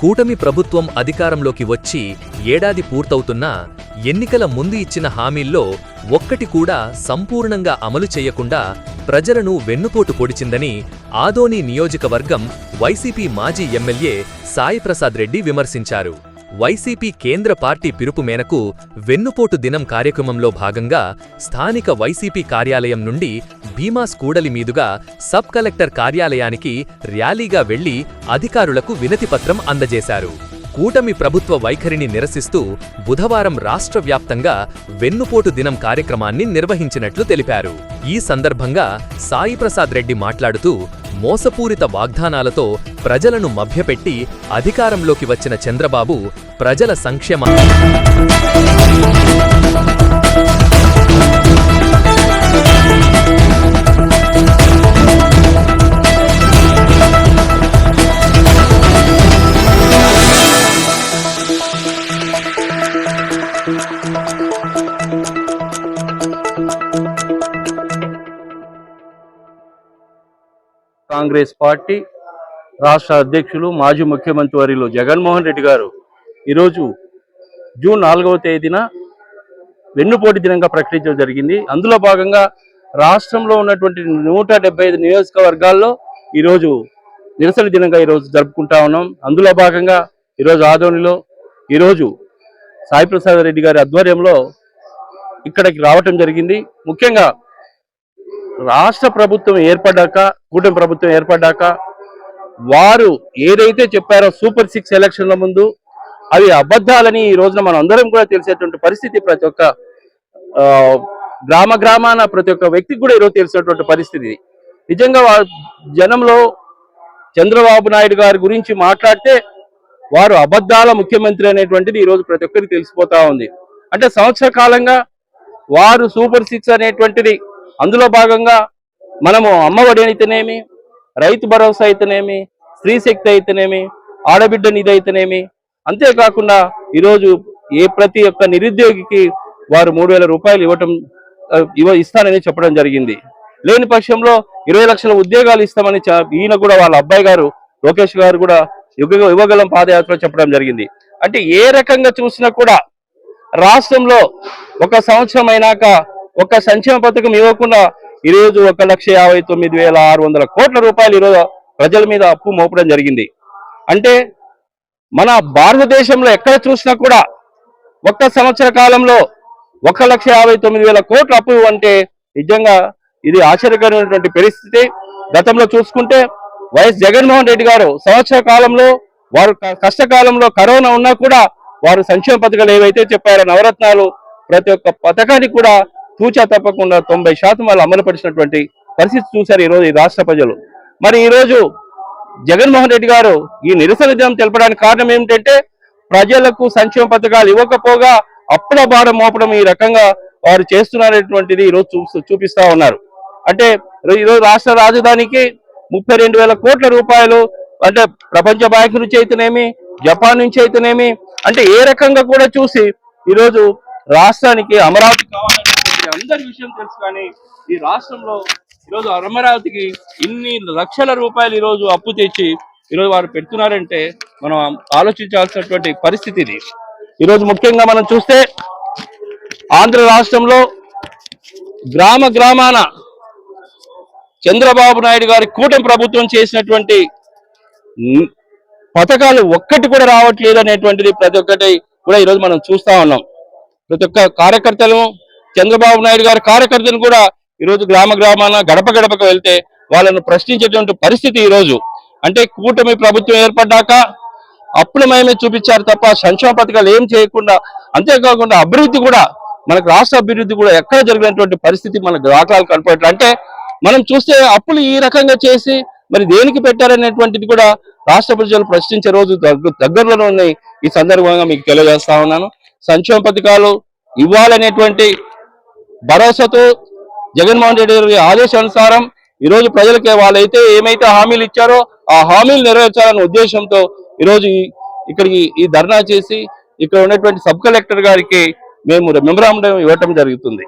కూటమి ప్రభుత్వం అధికారంలోకి వచ్చి ఏడాది పూర్తవుతున్నా ఎన్నికల ముందు ఇచ్చిన హామీల్లో ఒక్కటి కూడా సంపూర్ణంగా అమలు చేయకుండా ప్రజలను వెన్నుపోటు పొడిచిందని ఆదోని నియోజకవర్గం వైసీపీ మాజీ ఎమ్మెల్యే సాయిప్రసాద్ రెడ్డి విమర్శించారు. వైసీపీ కేంద్ర పార్టీ పిలుపు మేరకు వెన్నుపోటు దినం కార్యక్రమంలో భాగంగా స్థానిక వైసీపీ కార్యాలయం నుండి భీమాస్ కూడలి మీదుగా సబ్ కలెక్టర్ కార్యాలయానికి ర్యాలీగా వెళ్ళి అధికారులకు వినతిపత్రం అందజేశారు. కూటమి ప్రభుత్వ వైఖరిని నిరసిస్తూ బుధవారం రాష్ట్ర వ్యాప్తంగా వెన్నుపోటు దినం కార్యక్రమాన్ని నిర్వహించినట్లు తెలిపారు. ఈ సందర్భంగా సాయిప్రసాద్ రెడ్డి మాట్లాడుతూ మోసపూరిత వాగ్దానాలతో ప్రజలను మభ్యపెట్టి అధికారంలోకి వచ్చిన చంద్రబాబు ప్రజల సంక్షేమ కాంగ్రెస్ పార్టీ రాష్ట్ర అధ్యక్షులు మాజీ ముఖ్యమంత్రి వర్యులు జగన్మోహన్ రెడ్డి గారు ఈరోజు జూన్ నాలుగవ తేదీన వెన్నుపోటీ దినంగా ప్రకటించడం జరిగింది. అందులో భాగంగా రాష్ట్రంలో ఉన్నటువంటి నూట డెబ్బై ఐదు నియోజకవర్గాల్లో ఈరోజు నిరసన దినంగా ఈరోజు జరుపుకుంటా ఉన్నాం. అందులో భాగంగా ఈరోజు ఆదోనిలో ఈరోజు సాయిప్రసాద్ రెడ్డి గారి ఆధ్వర్యంలో ఇక్కడికి రావటం జరిగింది. ముఖ్యంగా రాష్ట్ర ప్రభుత్వం ఏర్పడ్డాక కూటమి ప్రభుత్వం ఏర్పడ్డాక వారు ఏదైతే చెప్పారో సూపర్ సిక్స్ ఎలక్షన్ల ముందు అవి అబద్ధాలని ఈ రోజున మనం అందరం కూడా తెలిసేటువంటి పరిస్థితి ప్రతి ఒక్క గ్రామ గ్రామాన ప్రతి ఒక్క వ్యక్తికి కూడా ఈరోజు తెలిసినటువంటి పరిస్థితి. నిజంగా జనంలో చంద్రబాబు నాయుడు గారి గురించి మాట్లాడితే వారు అబద్ధాల ముఖ్యమంత్రి అనేటువంటిది ఈ రోజు ప్రతి ఒక్కరికి తెలిసిపోతా ఉంది. అంటే సంవత్సర కాలంగా వారు సూపర్ సిక్స్ అనేటువంటిది అందులో భాగంగా మనము అమ్మఒడి అయితేనేమి రైతు భరోసా అయితేనేమి స్త్రీ శక్తి అయితేనేమి ఆడబిడ్డ నిధి అయితేనేమి అంతేకాకుండా ఈరోజు ఏ ప్రతి ఒక్క నిరుద్యోగికి వారు మూడు వేల రూపాయలు ఇవ్వటం ఇవ్వ ఇస్తానని చెప్పడం జరిగింది. లేని పక్షంలో ఇరవై లక్షల ఉద్యోగాలు ఇస్తామని ఈయన కూడా వాళ్ళ అబ్బాయి గారు లోకేష్ గారు కూడా యువగలం పాదయాత్ర చెప్పడం జరిగింది. అంటే ఏ రకంగా చూసినా కూడా రాష్ట్రంలో ఒక సంవత్సరం అయినాక ఒక సంక్షేమ పథకం ఇవ్వకుండా ఈరోజు ఒక లక్ష యాభై తొమ్మిది వేల ఆరు వందల కోట్ల రూపాయలు ఈరోజు ప్రజల మీద అప్పు మోపడం జరిగింది. అంటే మన భారతదేశంలో ఎక్కడ చూసినా కూడా ఒక్క సంవత్సర కాలంలో ఒక లక్ష యాభై తొమ్మిది వేల కోట్ల అప్పు అంటే నిజంగా ఇది ఆశ్చర్యకరమైనటువంటి పరిస్థితి. గతంలో చూసుకుంటే వైఎస్ జగన్మోహన్ రెడ్డి గారు సంవత్సర కాలంలో వారు కష్టకాలంలో కరోనా ఉన్నా కూడా వారు సంక్షేమ పథకాలు ఏవైతే చెప్పారో నవరత్నాలు ప్రతి ఒక్క పథకానికి కూడా తూచా తప్పకుండా తొంభై శాతం వాళ్ళు అమలుపరిచినటువంటి పరిస్థితి చూశారు ఈ రోజు ఈ రాష్ట్ర ప్రజలు. మరి ఈరోజు జగన్మోహన్ రెడ్డి గారు ఈ నిరసన దినం తెలపడానికి కారణం ఏమిటంటే ప్రజలకు సంక్షేమ పథకాలు ఇవ్వకపోగా అప్పుల భారం మోపడం ఈ రకంగా వారు చేస్తున్నారనేటువంటిది ఈరోజు చూ చూపిస్తా ఉన్నారు. అంటే ఈరోజు రాష్ట్ర రాజధానికి ముప్పై రెండు వేల కోట్ల రూపాయలు అంటే ప్రపంచ బ్యాంక్ నుంచి అయితేనేమి జపాన్ నుంచి అయితేనేమి అంటే ఏ రకంగా కూడా చూసి ఈరోజు రాష్ట్రానికి అమరావతి కావాలనేటువంటి అందరి విషయం తెలుసు కానీ ఈ రాష్ట్రంలో ఈరోజు అమరావతికి ఇన్ని లక్షల రూపాయలు ఈరోజు అప్పు తెచ్చి ఈరోజు వారు పెడుతున్నారంటే మనం ఆలోచించాల్సినటువంటి పరిస్థితి ఇది. ఈరోజు ముఖ్యంగా మనం చూస్తే ఆంధ్ర రాష్ట్రంలో గ్రామ గ్రామాన చంద్రబాబు నాయుడు గారి కూటమి ప్రభుత్వం చేసినటువంటి పథకాలు ఒక్కటి కూడా రావట్లేదు అనేటువంటిది ప్రతి ఒక్కటి కూడా ఈరోజు మనం చూస్తా ఉన్నాం. ప్రతి ఒక్క కార్యకర్తలు చంద్రబాబు నాయుడు గారి కార్యకర్తలు కూడా ఈరోజు గ్రామ గ్రామాన గడప గడపకు వెళ్తే వాళ్ళను ప్రశ్నించేటువంటి పరిస్థితి ఈరోజు అంటే కూటమి ప్రభుత్వం ఏర్పడ్డాక అప్పులమయమే చూపించారు తప్ప సంక్షేమ పథకాలు ఏం చేయకుండా అంతేకాకుండా అభివృద్ధి కూడా మనకు రాష్ట్ర అభివృద్ధి కూడా ఎక్కడ జరిగినటువంటి పరిస్థితి మన దాఖలాలు కనపడట్లు. అంటే మనం చూస్తే అప్పులు ఈ రకంగా చేసి మరి దేనికి పెట్టారనేటువంటిది కూడా రాష్ట్ర ప్రజలు ప్రశ్నించే రోజు దగ్గరలోనే ఉన్నాయి. ఈ సందర్భంగా మీకు తెలియజేస్తా ఉన్నాను. సంక్షేమ పథకాలు ఇవ్వాలనేటువంటి భరోసాతో జగన్మోహన్ రెడ్డి గారి ఆదేశానుసారం ఈ రోజు ప్రజలకి వాళ్ళైతే ఏమైతే హామీలు ఇచ్చారో ఆ హామీలు నెరవేర్చాలనే ఉద్దేశంతో ఈ రోజు ఇక్కడికి ఈ ధర్నా చేసి ఇక్కడ ఉన్నటువంటి సబ్ కలెక్టర్ గారికి మేము మెమరాండం ఇవ్వటం జరుగుతుంది.